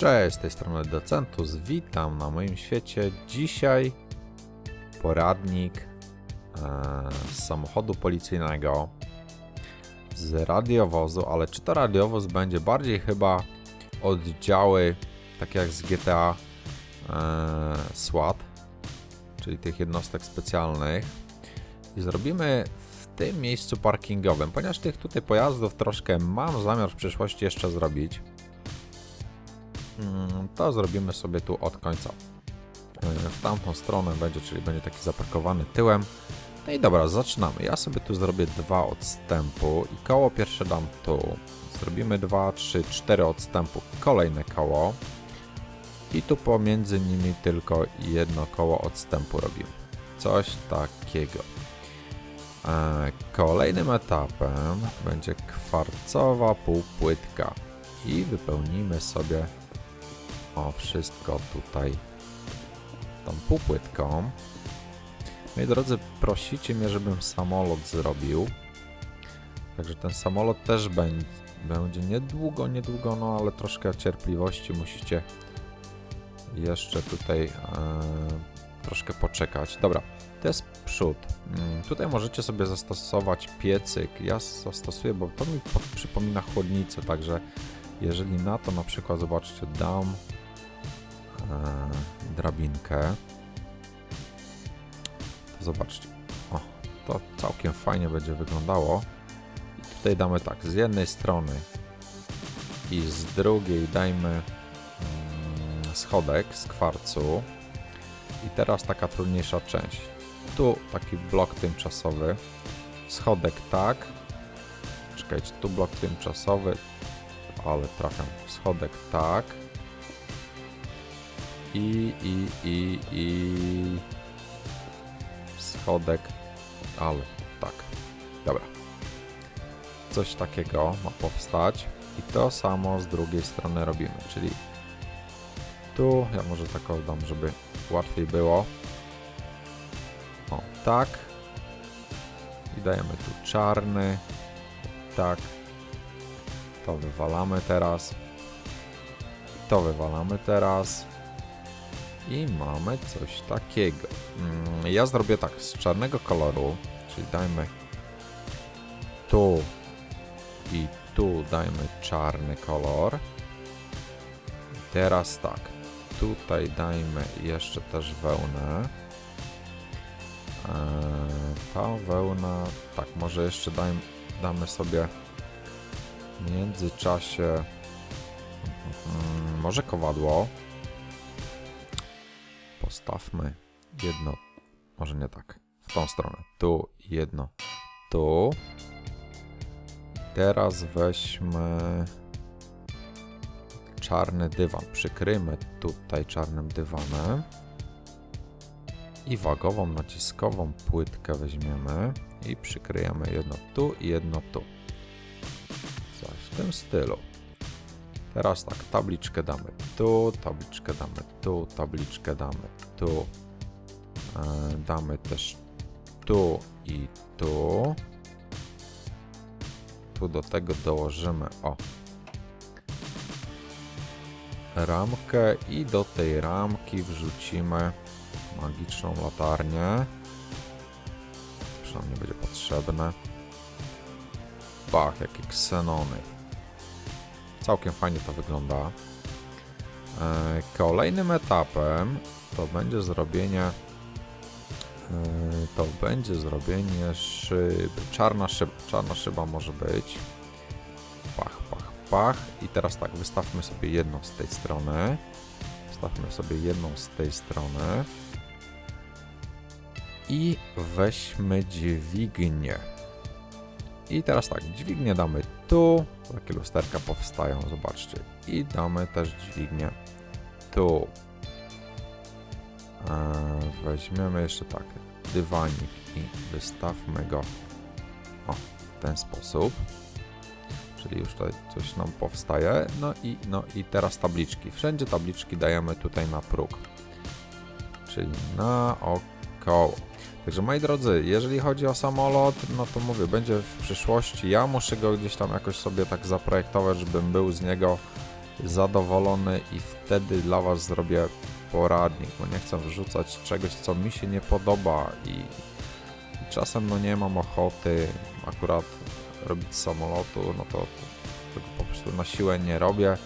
Cześć, z tej strony Docentus, witam na moim świecie. Dzisiaj poradnik e, z samochodu policyjnego, z radiowozu, ale czy to radiowóz będzie bardziej chyba oddziały, tak jak z GTA e, SWAT, czyli tych jednostek specjalnych. I zrobimy w tym miejscu parkingowym, ponieważ tych tutaj pojazdów troszkę mam zamiar w przyszłości jeszcze zrobić. Mm, to zrobimy sobie tu od końca. Yy, W tamtą stronę będzie, czyli będzie taki zaparkowany tyłem. No i dobra, zaczynamy. Ja sobie tu zrobię dwa odstępu i koło pierwsze dam tu. Zrobimy dwa, trzy, cztery odstępu. Kolejne koło. I tu pomiędzy nimi tylko jedno koło odstępu robimy. Coś takiego. E, Kolejnym etapem będzie kwarcowa półpłytka i wypełnimy sobie o wszystko tutaj tą półpłytką. Moi drodzy, prosicie mnie, żebym samolot zrobił. Także ten samolot też będzie, będzie niedługo, niedługo, no ale troszkę cierpliwości musicie jeszcze tutaj e, troszkę poczekać. Dobra, to jest przód. Mm, Tutaj możecie sobie zastosować piecyk. Ja zastosuję, bo to mi po- przypomina chłodnicę, także jeżeli na to na przykład, zobaczcie, dam drabinkę, to zobaczcie, o, to całkiem fajnie będzie wyglądało. I tutaj damy tak, z jednej strony i z drugiej dajmy mm, schodek z kwarcu. I teraz taka trudniejsza część. Tu taki blok tymczasowy, schodek tak. Czekajcie, tu blok tymczasowy, ale trafiam. Schodek tak. I, i, i, i. Schodek, ale tak. Dobra. Coś takiego ma powstać. I to samo z drugiej strony robimy, czyli tu, ja może tak oddam, żeby łatwiej było. O, tak. I dajemy tu czarny. Tak. To wywalamy teraz. To wywalamy teraz. I mamy coś takiego. Mm, Ja zrobię tak, z czarnego koloru, czyli dajmy tu i tu dajmy czarny kolor. Teraz tak, tutaj dajmy jeszcze też wełnę. Eee, ta wełna, tak, może jeszcze daj, damy sobie w międzyczasie mm, może kowadło. Postawmy jedno, może nie tak, w tą stronę. Tu jedno, tu. Teraz weźmy czarny dywan. Przykryjmy tutaj czarnym dywanem. I wagową, naciskową płytkę weźmiemy i przykryjemy jedno tu i jedno tu. Coś w tym stylu. Teraz tak, tabliczkę damy tu, tabliczkę damy tu, tabliczkę damy tu. E, damy też tu i tu. Tu do tego dołożymy, o, ramkę i do tej ramki wrzucimy magiczną latarnię. Przynajmniej będzie potrzebne. Bach, jakie ksenony. Całkiem fajnie to wygląda. E, Kolejnym etapem to będzie zrobienie e, to będzie zrobienie szyby. Czarna szyba, czarna szyba może być. Pach, pach, pach. I teraz tak, wystawmy sobie jedną z tej strony. Wstawmy sobie jedną z tej strony. I weźmy dźwignię. I teraz tak, dźwignię damy tu. Takie lusterka powstają, zobaczcie. I damy też dźwignię tu. Eee, weźmiemy jeszcze tak, dywanik i wystawmy go o, w ten sposób. Czyli już tutaj coś nam powstaje. No i, no i teraz tabliczki. Wszędzie tabliczki dajemy tutaj na próg. Czyli na około. Także moi drodzy, jeżeli chodzi o samolot, no to mówię, będzie w przyszłości. Ja muszę go gdzieś tam jakoś sobie tak zaprojektować, żebym był z niego zadowolony i wtedy dla Was zrobię poradnik, bo nie chcę wrzucać czegoś, co mi się nie podoba i, i czasem no nie mam ochoty akurat robić samolotu, no to tego po prostu na siłę nie robię.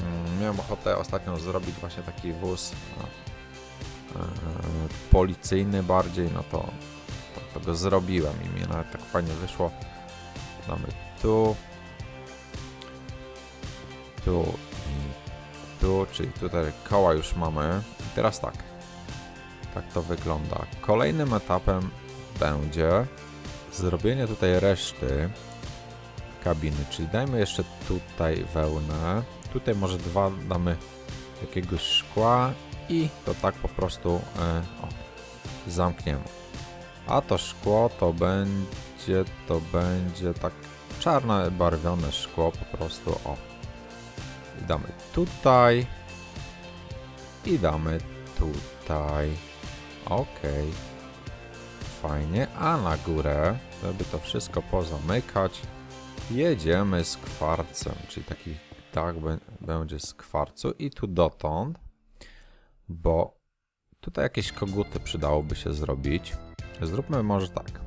Mm, Miałem ochotę ostatnio zrobić właśnie taki wóz policyjny bardziej, no to, to, to go zrobiłem i nawet tak fajnie wyszło. Damy tu, tu i tu, czyli tutaj koła już mamy. I teraz tak, tak to wygląda. Kolejnym etapem będzie zrobienie tutaj reszty kabiny, czyli dajmy jeszcze tutaj wełnę. Tutaj może dwa damy jakiegoś szkła i to tak po prostu e, o, zamkniemy. A to szkło to będzie, to będzie tak czarne barwione szkło po prostu o. I damy tutaj i damy tutaj. Ok. Fajnie, a na górę, żeby to wszystko pozamykać, jedziemy z kwarcem, czyli taki tak będzie z kwarcu i tu dotąd, bo tutaj jakieś koguty przydałoby się zrobić. Zróbmy może tak.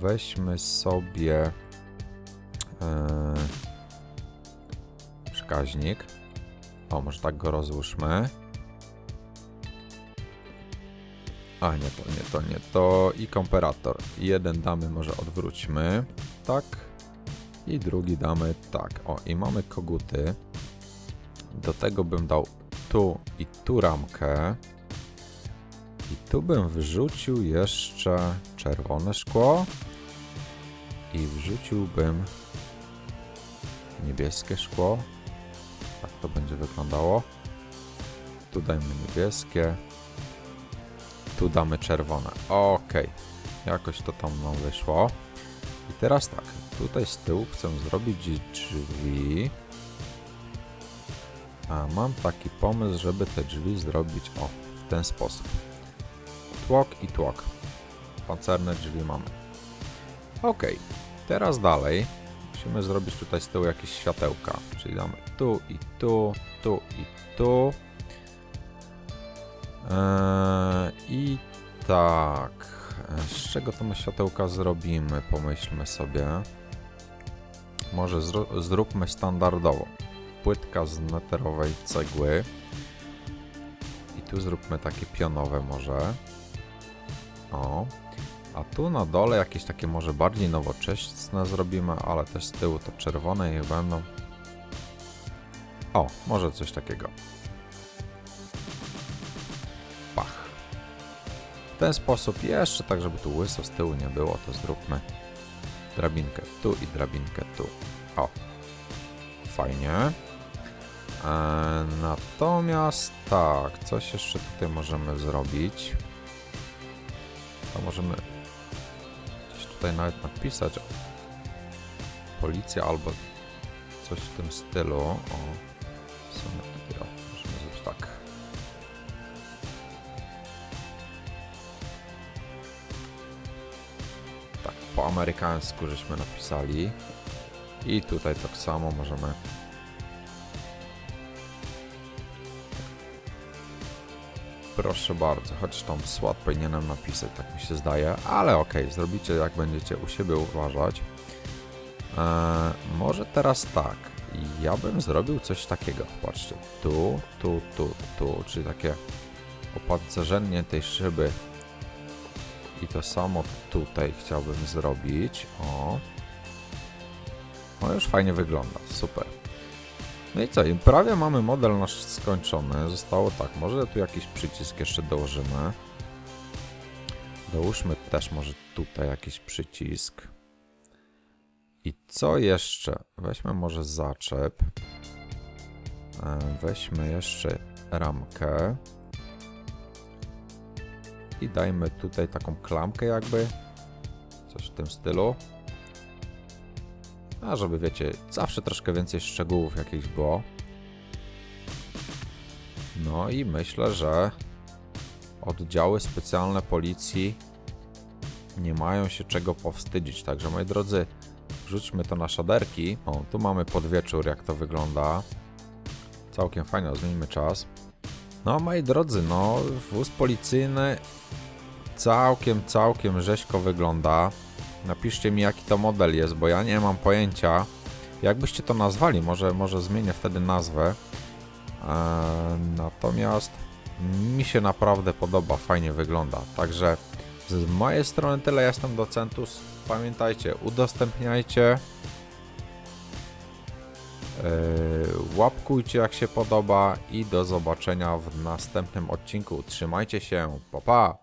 Weźmy sobie e, przekaźnik. O, może tak go rozłóżmy. A, nie to, nie to, nie to. I komperator. Jeden damy, może odwróćmy. Tak. I drugi damy tak. O, i mamy koguty. Do tego bym dał tu i tu ramkę. I tu bym wrzucił jeszcze czerwone szkło. I wrzuciłbym niebieskie szkło. Tak to będzie wyglądało. Tu dajmy niebieskie. Tu damy czerwone. Ok. Jakoś to tam nam wyszło. I teraz tak. Tutaj z tyłu chcę zrobić drzwi. A mam taki pomysł, żeby te drzwi zrobić o w ten sposób. Tłok i tłok. Pancerne drzwi mamy. Ok. Teraz dalej musimy zrobić tutaj z tyłu jakieś światełka. Czyli damy tu i tu, tu i tu. Eee, I tak. Z czego to my światełka zrobimy? Pomyślmy sobie. Może zróbmy standardowo. Płytka z neterowej cegły. I tu zróbmy takie pionowe może. O. A tu na dole jakieś takie może bardziej nowoczesne zrobimy, ale też z tyłu to czerwone niech będą. O, może coś takiego. Pach. W ten sposób jeszcze tak, żeby tu łyso z tyłu nie było, to zróbmy drabinkę tu i drabinkę tu. O. Fajnie. E, natomiast tak, coś jeszcze tutaj możemy zrobić. To możemy gdzieś tutaj nawet napisać policja albo coś w tym stylu. O, w sumie tutaj o, możemy zrobić tak. Tak, po amerykańsku żeśmy napisali. I tutaj tak samo możemy Proszę bardzo, choć tam SWAT powinienem napisać, tak mi się zdaje, ale okej, zrobicie jak będziecie u siebie uważać. Eee, może teraz tak, ja bym zrobił coś takiego, patrzcie, tu, tu, tu, tu, czyli takie opancerzenie tej szyby i to samo tutaj chciałbym zrobić, o. No już fajnie wygląda, super. No i co, i prawie mamy model nasz skończony. Zostało tak, może tu jakiś przycisk jeszcze dołożymy. Dołóżmy też może tutaj jakiś przycisk. I co jeszcze? Weźmy może zaczep. E, Weźmy jeszcze ramkę. I dajmy tutaj taką klamkę jakby. Coś w tym stylu. A żeby wiecie, zawsze troszkę więcej szczegółów jakichś było. No i myślę, że oddziały specjalne policji nie mają się czego powstydzić. Także moi drodzy, Wrzućmy to na szaderki. O, tu mamy podwieczór, jak to wygląda. Całkiem fajnie, zmienimy czas. No, moi drodzy, no, wóz policyjny całkiem, całkiem rzeźko wygląda. Napiszcie mi, jaki to model jest, bo ja nie mam pojęcia. Jakbyście to nazwali, może, może zmienię wtedy nazwę. Eee, natomiast mi się naprawdę podoba, fajnie wygląda. Także z mojej strony tyle, jestem Docentus. Pamiętajcie, udostępniajcie. Yy, łapkujcie jak się podoba i do zobaczenia w następnym odcinku. Trzymajcie się, pa pa!